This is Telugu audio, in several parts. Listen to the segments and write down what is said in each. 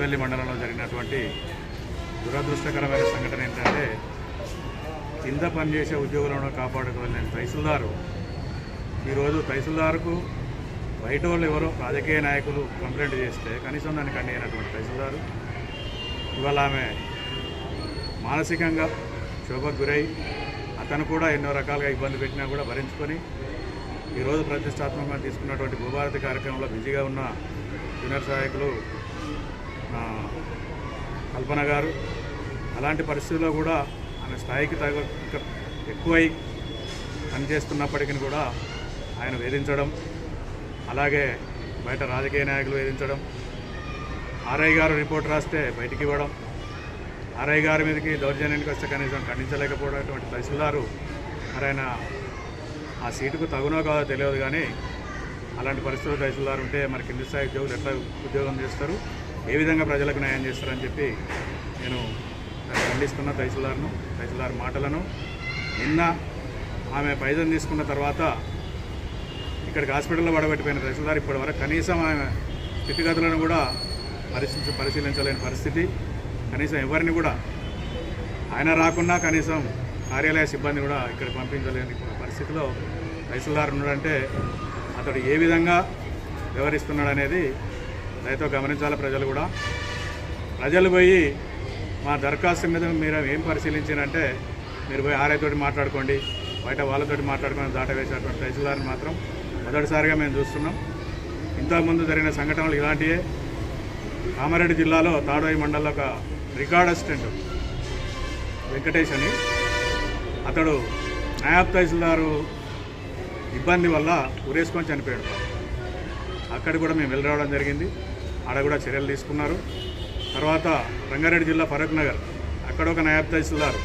పెద్దపల్లి మండలంలో జరిగినటువంటి దురదృష్టకరమైన సంఘటన ఏంటంటే కింద పనిచేసే ఉద్యోగులను కాపాడుకోలేని తహసీల్దారు ఈరోజు తహసీల్దార్కు బయట వాళ్ళు ఎవరో రాజకీయ నాయకులు కంప్లైంట్ చేస్తే కనీసం దానికి అయినటువంటి తహసీల్దారు. ఇవాళ ఆమె మానసికంగా క్షోభకు గురై అతను కూడా ఎన్నో రకాలుగా ఇబ్బంది పెట్టినా కూడా భరించుకొని ఈరోజు ప్రతిష్టాత్మకంగా తీసుకున్నటువంటి భూభారతి కార్యక్రమంలో బిజీగా ఉన్న జూనియర్ సహాయకులు కల్పన గారు అలాంటి పరిస్థితుల్లో కూడా ఆమె స్థాయికి తగ్గ ఎక్కువై పనిచేస్తున్నప్పటికీ కూడా ఆయన వేధించడం అలాగే బయట రాజకీయ నాయకులు వేధించడం ఆర్ఐ గారు రిపోర్ట్ రాస్తే బయటికి ఇవ్వడం ఆర్ఐ గారి మీదకి దౌర్జన్యానికి వస్తే కనీసం ఖండించలేకపోవడం తహసీల్దారు మరి ఆయన ఆ సీటుకు తగునో కాదో తెలియదు కానీ అలాంటి పరిస్థితులు తహసీల్దారు ఉంటే మరి కింది స్థాయి ఉద్యోగులు ఎట్లా ఉద్యోగం చేస్తారు? ఏ విధంగా ప్రజలకు న్యాయం చేస్తారని చెప్పి నేను ఖండిస్తున్న తహసీల్దార్ను తహసీల్దార్ మాటలను. నిన్న ఆమె పైదం తీసుకున్న తర్వాత ఇక్కడికి హాస్పిటల్లో పడబెట్టిపోయిన తహసీల్దార్ ఇప్పటి వరకు కనీసం ఆమె స్థితిగతులను కూడా పరిశీలించ పరిశీలించలేని పరిస్థితి. కనీసం ఎవరిని కూడా ఆయన రాకున్నా కనీసం కార్యాలయ సిబ్బంది కూడా ఇక్కడ పంపించలేని పరిస్థితిలో తహసీల్దార్ ఉన్నాడంటే అతడు ఏ విధంగా వ్యవహరిస్తున్నాడు అనేది దయతో గమనించాలి ప్రజలు కూడా. ప్రజలు పోయి మా దరఖాస్తు మీద మీరు ఏం పరిశీలించారంటే మీరు పోయి ఆర్ఐతోటి మాట్లాడుకోండి బయట వాళ్ళతోటి మాట్లాడుకొని దాట వేసేటువంటి తహసీల్దార్ని మాత్రం మొదటిసారిగా మేము చూస్తున్నాం. ఇంతకుముందు జరిగిన సంఘటనలు ఇలాంటివే కామారెడ్డి జిల్లాలో తాడోయి మండలంలో ఒక రికార్డ్ అసిస్టెంట్ వెంకటేష్ అని. అతడు నాయాబ్ తహసీల్దారు ఇబ్బంది వల్ల ఉరేసుకొని చనిపోయాడు. అక్కడ కూడా మేము వెళ్ళి రావడం జరిగింది. ఆడ కూడా చర్యలు తీసుకున్నారు. తర్వాత రంగారెడ్డి జిల్లా ఫరూక్ నగర్ అక్కడ ఒక నాయబ్ తహసీల్దార్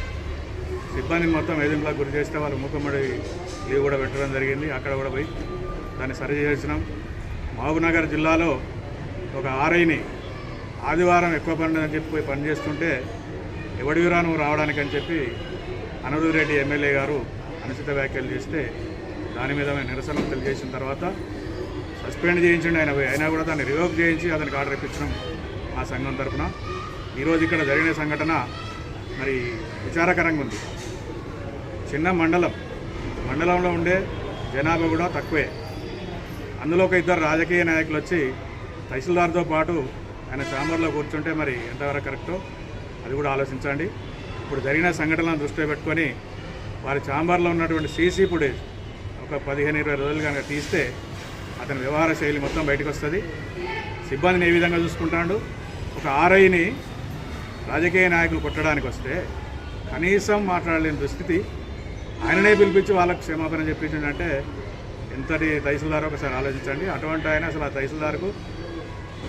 సిబ్బందిని మొత్తం వేధింపులకు గురి చేస్తే వాళ్ళు మూకమ్మడి లీవ్ కూడా పెట్టడం జరిగింది. అక్కడ కూడా పోయి దాన్ని సరి చేసినాం. మహబూబ్నగర్ జిల్లాలో ఒక ఆర్ఐని ఆదివారం ఎక్కువ పని అని చెప్పి పోయి పని చేస్తుంటే ఎవడివిరా నువ్వు రావడానికి అని చెప్పి అనురుద్ రెడ్డి ఎమ్మెల్యే గారు అనుచిత వ్యాఖ్యలు చేస్తే దాని మీద మేము నిరసనలు తెలియజేసిన తర్వాత సస్పెండ్ చేయించండి ఆయన అయినా కూడా దాన్ని రివోక్ చేయించి అతనికి ఆర్డర్ ఇప్పించడం మా సంఘం తరపున. ఈరోజు ఇక్కడ జరిగిన సంఘటన మరి విచారకరంగా ఉంది. చిన్న మండలం మండలంలో ఉండే జనాభా కూడా తక్కువే. అందులో ఒక ఇద్దరు రాజకీయ నాయకులు వచ్చి తహసీల్దార్తో పాటు ఆయన ఛాంబర్లో కూర్చుంటే మరి ఎంతవరకు కరెక్టో అది కూడా ఆలోచించండి. ఇప్పుడు జరిగిన సంఘటనలను దృష్టిలో పెట్టుకొని వారి ఛాంబర్లో ఉన్నటువంటి సీసీ ఫుటేజ్ ఒక పదిహేను ఇరవై రోజులు కనుక తీస్తే అతని వ్యవహార శైలి మొత్తం బయటకు వస్తుంది సిబ్బందిని ఏ విధంగా చూసుకుంటాడు? ఒక ఆర్ఐని రాజకీయ నాయకులు కొట్టడానికి వస్తే కనీసం మాట్లాడలేని దుస్థితి ఆయననే పిలిపించి వాళ్ళకి క్షమాపణ చెప్పించిందంటే ఎంతటి తహసీల్దార్ ఒకసారి ఆలోచించండి. అటువంటి ఆయన అసలు ఆ తహసీల్దార్కు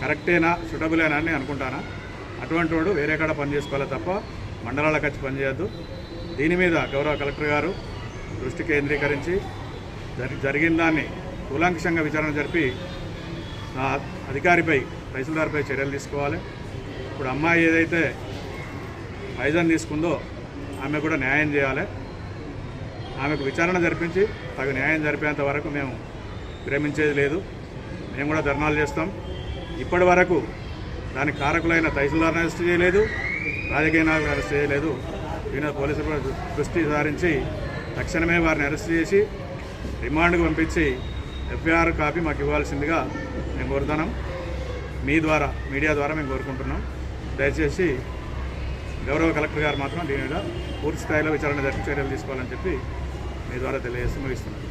కరెక్టేనా సుటబులేనా అని అనుకుంటానా? అటువంటి వాడు వేరే కాడ పని చేసుకోవాలి తప్ప మండలాలకు వచ్చి పనిచేయద్దు దీని మీద గౌరవ కలెక్టర్ గారు దృష్టి కేంద్రీకరించి జరి జరిగిన దాన్ని కూలంకషంగా విచారణ జరిపి నా అధికారిపై తహసీల్దార్పై చర్యలు తీసుకోవాలి. ఇప్పుడు అమ్మాయి ఏదైతే పైజన్ తీసుకుందో ఆమె కూడా న్యాయం చేయాలి. ఆమెకు విచారణ జరిపించి తగు న్యాయం జరిపేంత వరకు మేము విరమించేది లేదు. మేము కూడా ధర్నాలు చేస్తాం. ఇప్పటి వరకు దానికి కారకులైన తహసీల్దార్ని అరెస్ట్ చేయలేదు. రాజకీయ నాయకులు అరెస్ట్ చేయలేదు. దీని పోలీసులు దృష్టి సారించి తక్షణమే వారిని అరెస్ట్ చేసి రిమాండ్కు పంపించి ఎఫ్ఐఆర్ కాపీ మాకు ఇవ్వాల్సిందిగా మేము కోరుతున్నాం. మీ ద్వారా మీడియా ద్వారా మేము కోరుకుంటున్నాం. దయచేసి గౌరవ కలెక్టర్ గారు మాత్రం దీని మీద పూర్తి స్థాయిలో విచారణ జరిపి చర్యలు తీసుకోవాలని చెప్పి మీ ద్వారా తెలియజేసి ముగిస్తున్నాను